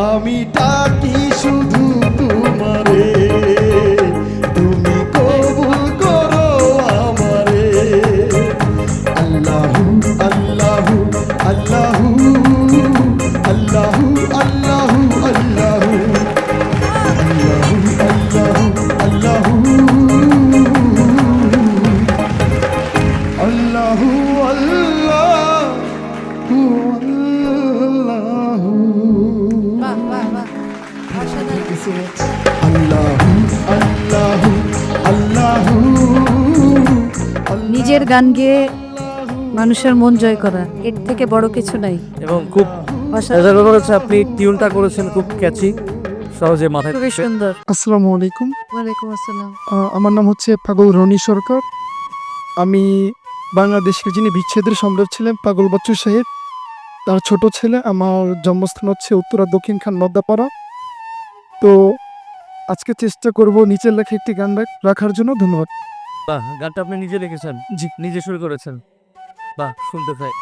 আমি ডাকি শুধু নিজের গান গেয়ে মানুষের মন জয় করা এর থেকে বড় কিছু নাই। এবং খুব হচ্ছে আপনি টিউনটা করেছেন খুব ক্যাচি সহজে মাথায় খুবই সুন্দর। আসসালামু আলাইকুম। ওয়ালাইকুম আসসালাম। আমার নাম হচ্ছে পাগল রনি সরকার। আমি বাংলাদেশের যিনি বিচ্ছেদের সম্রাট ছিলেন পাগল বাচ্চু সাহেব তার ছোট ছেলে আমার জন্মস্থান হচ্ছে উত্তরা দক্ষিণ খান নদ্দাপাড়া। তো আজকে চেষ্টা করব নিচের লেখা একটি গান রাখ- রাখার জন্য ধন্যবাদ। বাহ গানটা আপনি নিজে লিখেছেন। জি। নিজে শুরু করেছেন। বাহ শুনতে চাই।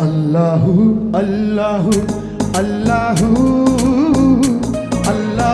আল্লাহ আল্লাহু আল্লাহু।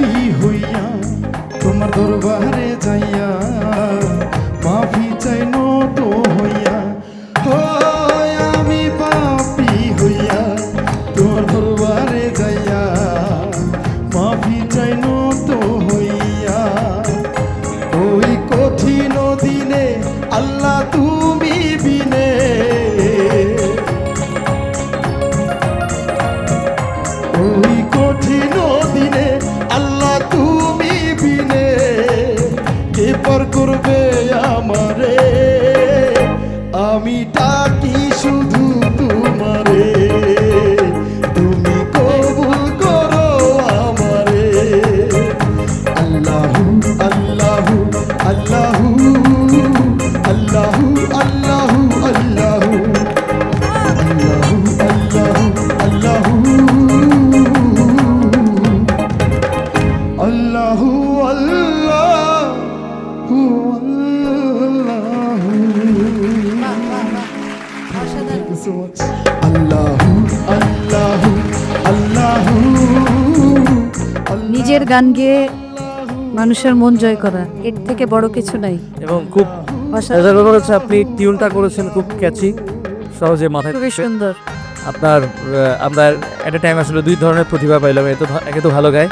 ही हुई দরবারে যাইয়া, মাফি চাই নত হইয়া। হয় আমি পাপি হইয়া তোমার দরবারে যাইয়া, মাফি চাই নত হইয়া। ওই কঠিন দিনে আল্লাহ তুমি বিনে। ওই কঠিন দিনে করবে অসাধারণ আল্লাহু আল্লাহু আল্লাহু নিজের গান গেয়ে মানুষের মন জয় করা এর থেকে বড় কিছু নাই। এবং খুব অসাধারণ হচ্ছে আপনি টিউনটা করেছেন খুব ক্যাচি সহজে মাথায় খুবই সুন্দর। আপনার আমরা এট এ টাইম আসলে দুই ধরনের প্রতিভা পাইলাম এ তো ভা- একে তো ভালো গায়।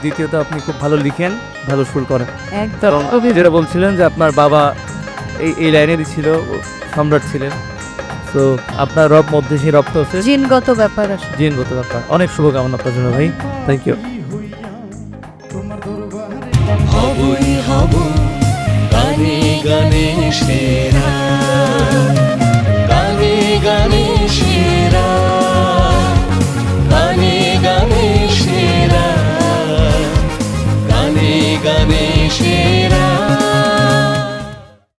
দ্বিতীয়ত আপনি খুব ভালো লিখেন ভালো সুর করেন। একদম। যেটা বলছিলেন যে আপনার বাবা এই এই লাইনেরই ছিল সম্রাট ছিলেন। তো আপনার রব মধ্যে সেই রপ্ত হচ্ছে জিনগত ব্যাপার আছে জিনগত ব্যাপার। অনেক শুভকামনা আপনার জন্য ভাই। থ্যাংক ইউ হবই হব গানে গানে সেরা।